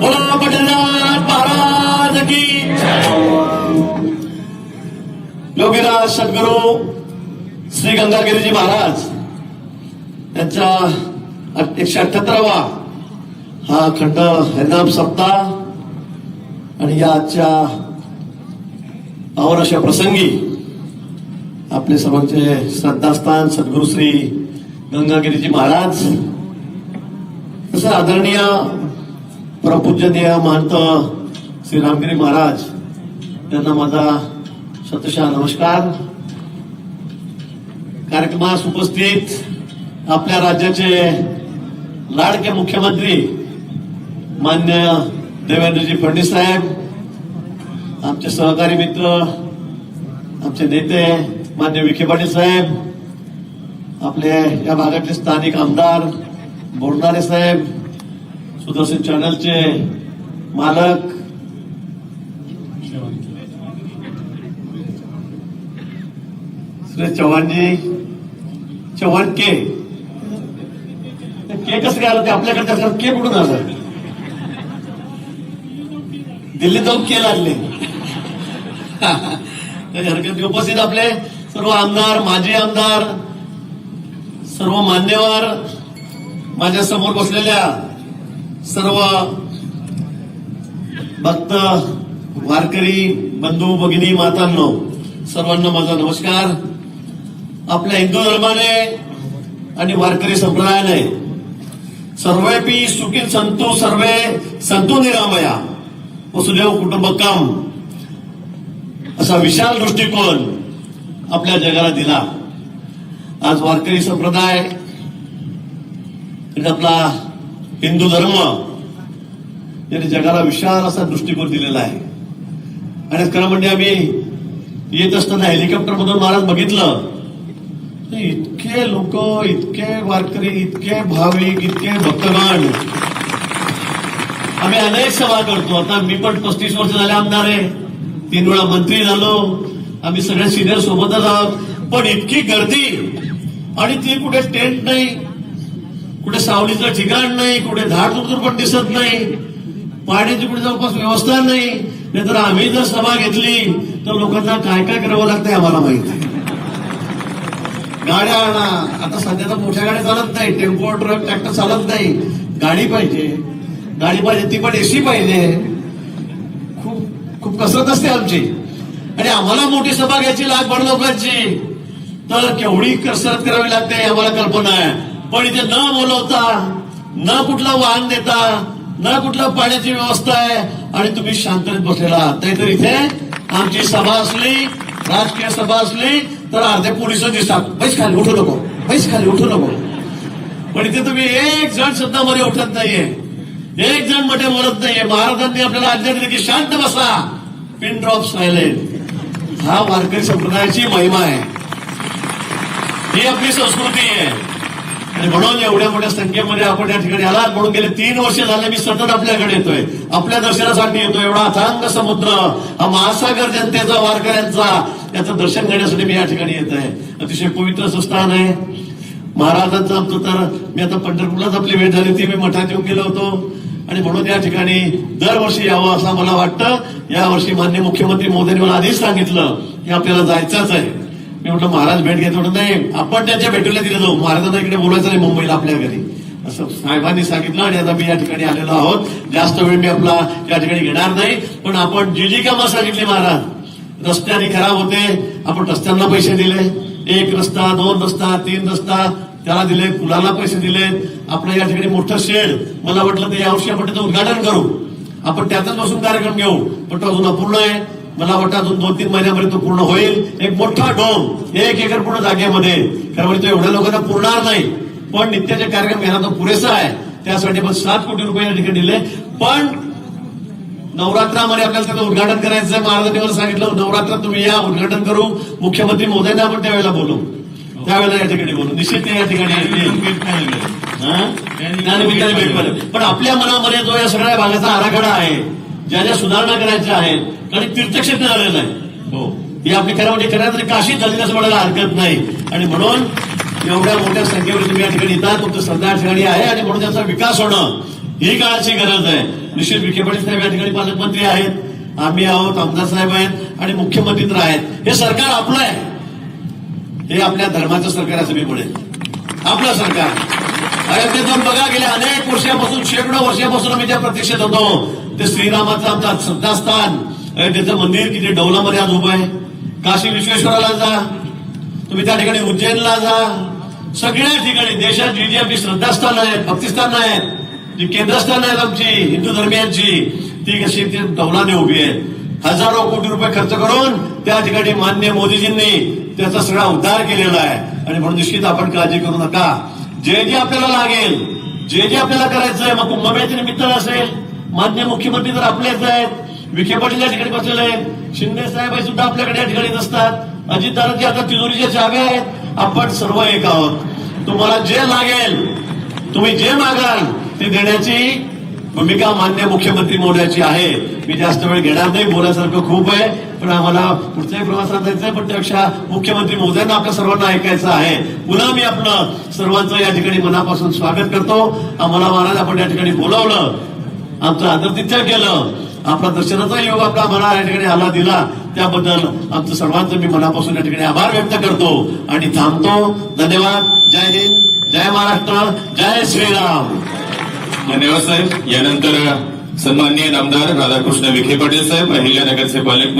बोला पटेलनाथ महाराज की योगीराज सद्गुरू श्री गंगागिरीजी महाराज यांचा एकशे अठ्याहत्तरावा हा खंड हरिनाम सप्ताह आणि या आजच्या प्रसंगी आपले सर्वांचे श्रद्धास्थान सद्गुरू श्री गंगागिरीजी महाराज. तसं आदरणीय परमपूजनीय महंत श्री रामगिरी महाराज यांना माझा शतशः नमस्कार. कार्यक्रमास उपस्थित आपल्या राज्याचे लाडके मुख्यमंत्री मान्य देवेंद्रजी फडणवीस साहेब आमचे सहकारी मित्र आमचे नेते मान्य विखे पाटील साहेब आपले या भागातले स्थानिक आमदार बोलणारे साहेब सुदर्शन चॅनलचे मालक. श्री चव्हाणजी चव्हाण के. के कसं काय आलं? ते आपल्याकडे त्याचं के कुठून आलं? दिल्लीत जाऊन के लागले. हरकत उपस्थित आपले सर्व आमदार माजी आमदार सर्व मान्यवर माझ्यासमोर बसलेल्या सर्व भक्त वारकरी बंधू भगिनी मातांनो सर्वांना माझा नमस्कार. आपल्या हिंदू धर्माने आणि वारकरी संप्रदायाने सर्वेपी सुखी संतू सर्वे संतू निरामया वसुदेव कुटुंबकम असा विशाल दृष्टिकोन आपल्या जगाला दिला. आज वारकरी संप्रदाय आपला हिंदू धर्म यांनी जगाला विशाल असा दृष्टिकोन दिलेला आहे. आणि खरं म्हणजे आम्ही येत असताना हेलिकॉप्टरमधून महाराज बघितलं. इतके लोक इतके वारकरी इतके भाविक इतके भक्तगण. आम्ही अनेक सभा करतो. आता मी पण पस्तीस वर्ष झाले आमदार आहे. तीन वेळा मंत्री झालो. आम्ही सगळ्या सिनियर सोबतच आहोत. पण इतकी गर्दी. आणि ती कुठे टेंट नाही. कुठे सावलीचं ठिकाण नाही कुठे झाड झुडून पण दिसत नाही पाण्याची कुठे जवळपास व्यवस्था नाही नाहीतर आम्ही जर सभा घेतली तर लोकांना काय काय करावं लागतंय आम्हाला माहीत आहे गाड्या आणा. आता सध्या तर मोठ्या गाड्या चालत नाही टेम्पो ट्रक ट्रॅक्टर चालत नाही. गाडी पाहिजे. गाडी पाहिजे ती पण एसी पाहिजे. खूप खूप कसरत असते आमची. आणि आम्हाला मोठी सभा घ्यायची लागवड लोकांची. तर केवढी कसरत करावी लागते आम्हाला कल्पना आहे. पण इथे न बोलवता न कुठलं वाहन देता न कुठलं पाण्याची व्यवस्था आहे आणि तुम्ही शांततेत बसलेला आहात. नाहीतर इथे आमची सभा असली राजकीय सभा असली तर अर्धे पोलीस दिसतात. बैस खाली उठू नको. बैस खाली उठू नको. पण इथे तुम्ही एक जण सुद्धा मध्ये उठत नाहीये. एक जणमध्ये बोलत नाहीये. महाराजांनी आपल्याला आज्ञा दिली की शांत बसा. पिन ड्रॉप सायलेंट हा वारकरी संप्रदायाची महिमा आहे. ही आपली संस्कृती आहे. आणि म्हणून एवढ्या मोठ्या संख्येमध्ये आपण या ठिकाणी आलात. म्हणून गेले तीन वर्ष झाले मी सतत आपल्याकडे येतोय. आपल्या दर्शनासाठी येतोय. एवढा अथांग समुद्र हा महासागर जनतेचा वारकऱ्यांचा याचं दर्शन घेण्यासाठी मी या ठिकाणी येत आहे. अतिशय पवित्र स्थान आहे. महाराजांचं आमचं तर मी आता पंढरपूरलाच आपली भेट झाली ती मी मठात येऊन गेलो होतो. आणि म्हणून या ठिकाणी दरवर्षी यावं असं मला वाटतं. यावर्षी मान्य मुख्यमंत्री मोदींनी मला आधीच सांगितलं की आपल्याला जायचंच आहे. मी म्हटलं महाराज भेट घेत म्हटलं नाही आपण त्यांच्या भेटीला तिथे जाऊ. महाराजांना इकडे बोलायचं नाही मुंबईला आपल्या घरी. असं साहेबांनी सांगितलं आणि आता मी या ठिकाणी आलेलो आहोत. जास्त वेळ मी आपला या ठिकाणी घेणार नाही. पण आपण जी जी कामं सांगितली महाराज रस्त्याने खराब होते आपण रस्त्यांना पैसे दिले. एक रस्ता दोन रस्ता तीन रस्ता त्याला दिले पुलाला पैसे दिले? आपलं या ठिकाणी मोठं शेड. मला वाटलं ते यावर्षी आपण त्याचं उद्घाटन करू. आपण त्यातच बसून कार्यक्रम घेऊ. पण तो अजून अपूर्ण आहे. मला वाटतं अजून दोन तीन महिन्यामध्ये तो पूर्ण होईल. एक मोठा डोम एक एकर पूर्ण जागेमध्ये. कारण म्हणजे तो एवढ्या लोकांना पुरणार नाही. पण नित्याचे कार्यक्रम घेणं तो पुरेसा आहे. त्यासाठी पण सात कोटी रुपये या ठिकाणी दिले. पण नवरात्रामध्ये आपल्याला त्याचं उद्घाटन करायचं आहे. महाराजांनी मला सांगितलं नवरात्रात तुम्ही या उद्घाटन करू. मुख्यमंत्री मोदयांना आपण त्यावेळेला बोलू. त्यावेळेला या ठिकाणी बोलू. निश्चित या ठिकाणी. हा? भेट. पण आपल्या मनामध्ये जो या सगळ्या भागाचा आराखडा आहे ज्या ज्या सुधारणा करायच्या आहेत कारण तीर्थक्षेत्र झालेलं आहे हो. ही आपली खरं म्हणजे खऱ्या तरी काशीच झाली असं म्हणायला हरकत नाही. आणि म्हणून एवढ्या मोठ्या संख्येवर तुम्ही या ठिकाणी येतात तुमचं श्रद्धा ठिकाणी आहे आणि म्हणून त्याचा विकास होणं ही काळाची गरज आहे. निश्चित विखे पाटील साहेब या ठिकाणी पालकमंत्री आहेत. आम्ही आहोत आमदार साहेब आहेत आणि मुख्यमंत्री तर आहेत. हे सरकार आपलं आहे. हे आपल्या धर्माचं सरकार असं मी म्हणेल आपलं सरकार. अयोध्येतून बघा गेल्या अनेक वर्षापासून शेकडो वर्षापासून आम्ही त्या प्रतीक्षेत होतो. ते श्रीरामाचं आमचं श्रद्धास्थान. त्याचं मंदिर तिथे डौलामध्ये आज उभं आहे. काशी विश्वेश्वराला जा. तुम्ही त्या ठिकाणी उज्जैनला जा. सगळ्या ठिकाणी देशात जी जी आपली श्रद्धास्थान आहेत भक्तिस्थान आहेत जी केंद्रस्थान आहेत आमची हिंदू धर्मियांची ती कशी ती डौलाने उभी आहेत. हजारो कोटी रुपये खर्च करून त्या ठिकाणी मान्य मोदीजींनी त्याचा सगळा उद्धार केलेला आहे. आणि म्हणून निश्चित आपण काळजी करू नका. जे जे आपल्याला लागेल जे जे आपल्याला करायचं आहे मग कुंभमेळ्याच्या निमित्तानं असेल मान्य मुख्यमंत्री तर आपलेच आहेत विखे पाटील या ठिकाणी बसलेले आहेत शिंदे साहेब हे सुद्धा आपल्याकडे या ठिकाणी नसतात. अजितदारांची आता तिजोरीच्या चाव्या आहेत. आपण सर्व एक आहोत. तुम्हाला जे लागेल तुम्ही जे मागाल ते देण्याची भूमिका मान्य मुख्यमंत्री महोदयाची आहे. मी जास्त वेळ घेणार नाही बोलायसारखं खूप आहे. पण आम्हाला पुढच्याही प्रवासात जायचंय पण त्यापेक्षा मुख्यमंत्री महोदयांना आपल्या सर्वांना ऐकायचं आहे. पुन्हा मी आपलं सर्वांचं या ठिकाणी मनापासून स्वागत करतो. आम्हाला महाराज आपण या ठिकाणी बोलावलं. आमचं आदरातिथ्य केलं. आपला दर्शनाचा योग आपला मला या ठिकाणी आला दिला. त्याबद्दल आमचं सर्वांचं मी मनापासून या ठिकाणी आभार व्यक्त करतो आणि थांबतो. धन्यवाद. जय हिंद. जय महाराष्ट्र. जय श्रीराम. धन्यवाद साहेब. यानंतर सन्माननीय नामदार राधाकृष्ण विखे पाटील साहेब अहिल्यानगरचे पालक